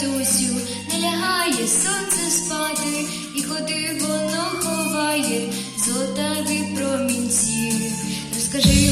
дідусю, не лягає сонце спати, і куди воно ховає золотаві промінці. Розкажи.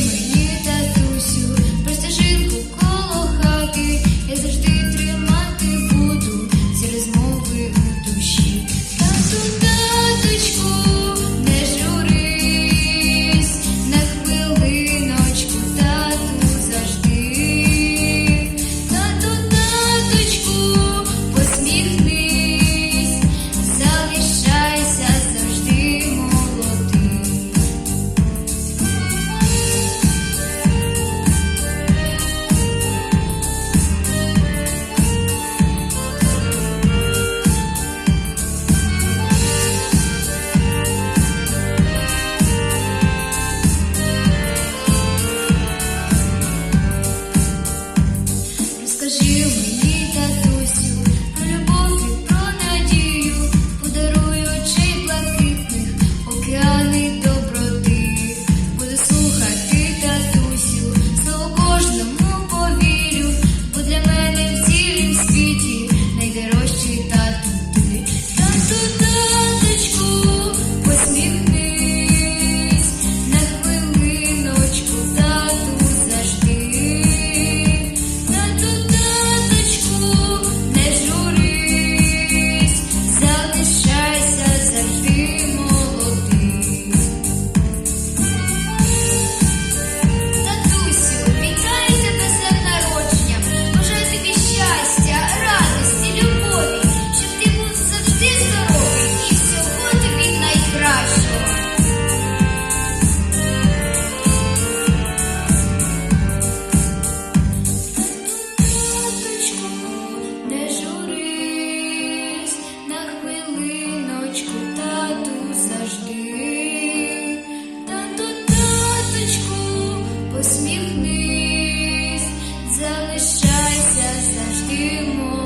щастя завжди.